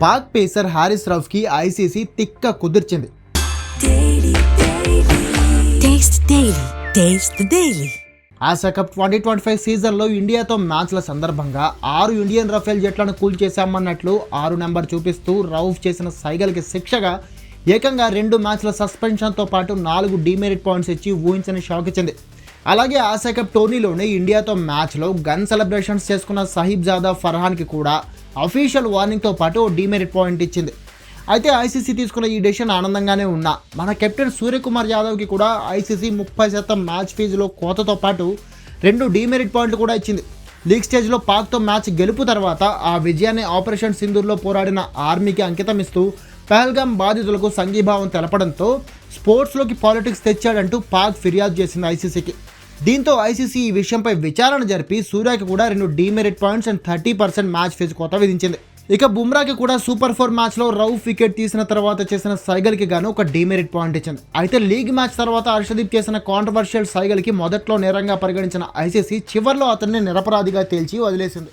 Pak pacer Haris రఫ్కి ICC తిక్క కుదిర్చింది Taste the Daily. Taste the Daily. Asia cup twenty twenty five సీజన్లో ఇండియాతో మ్యాచ్ల సందర్భంగా ఆరు ఇండియన్ రఫేల్ జట్లను కూల్ చేశామన్నట్లు ఆరు నెంబర్ చూపిస్తూ రౌఫ్ చేసిన సైగల్కి శిక్షగా ఏకంగా రెండు మ్యాచ్ల సస్పెన్షన్తో పాటు నాలుగు డీమెరిట్ పాయింట్స్ ఇచ్చి ఊహించని షాక్ ఇచ్చింది అలాగే ఆసియా కప్ టోర్నీలోనే ఇండియాతో మ్యాచ్లో గన్ సెలబ్రేషన్స్ చేసుకున్న సహీబ్ జాదా ఫర్హాన్కి కూడా అఫీషియల్ వార్నింగ్తో పాటు ఓ డీమెరిట్ పాయింట్ ఇచ్చింది. అయితే ఐసీసీ తీసుకున్న ఈ డెసిషన్ ఆనందంగానే ఉన్నా. మన కెప్టెన్ సూర్యకుమార్ యాదవ్కి కూడా ఐసీసీ ముప్పై శాతం మ్యాచ్ ఫీజులో కోతతో పాటు రెండు డీమెరిట్ పాయింట్లు కూడా ఇచ్చింది. లీగ్ స్టేజ్లో పాక్తో మ్యాచ్ గెలుపు తర్వాత ఆ విజయాన్ని ఆపరేషన్ సింధూర్లో పోరాడిన ఆర్మీకి అంకితం ఇస్తూ పహల్గామ్ బాధితులకు సంఘీభావం తెలపడంతో స్పోర్ట్స్లోకి పాలిటిక్స్ తెచ్చాడంటూ పాక్ ఫిర్యాదు చేసింది ఐసీసీకి దీంతో ఐసీసీ ఈ విషయంపై విచారణ జరిపి సూర్యకి కూడా రెండు demerit points and thirty percent match fee కోత విధించింది. ఇక బుమ్రాకి కూడా సూపర్ ఫోర్ మ్యాచ్లో రౌఫ్ వికెట్ తీసిన తర్వాత చేసిన సైగల్కి గాను ఒక డీమెరిట్ పాయింట్ ఇచ్చింది. అయితే లీగ్ మ్యాచ్ తర్వాత హర్షదీప్ చేసిన కాంట్రవర్షియల్ సైగల్కి మొదట్లో నేరంగా పరిగణించిన ఐసీసీ చివరిలో అతన్ని నిరపరాధిగా తేల్చి వదిలేసింది.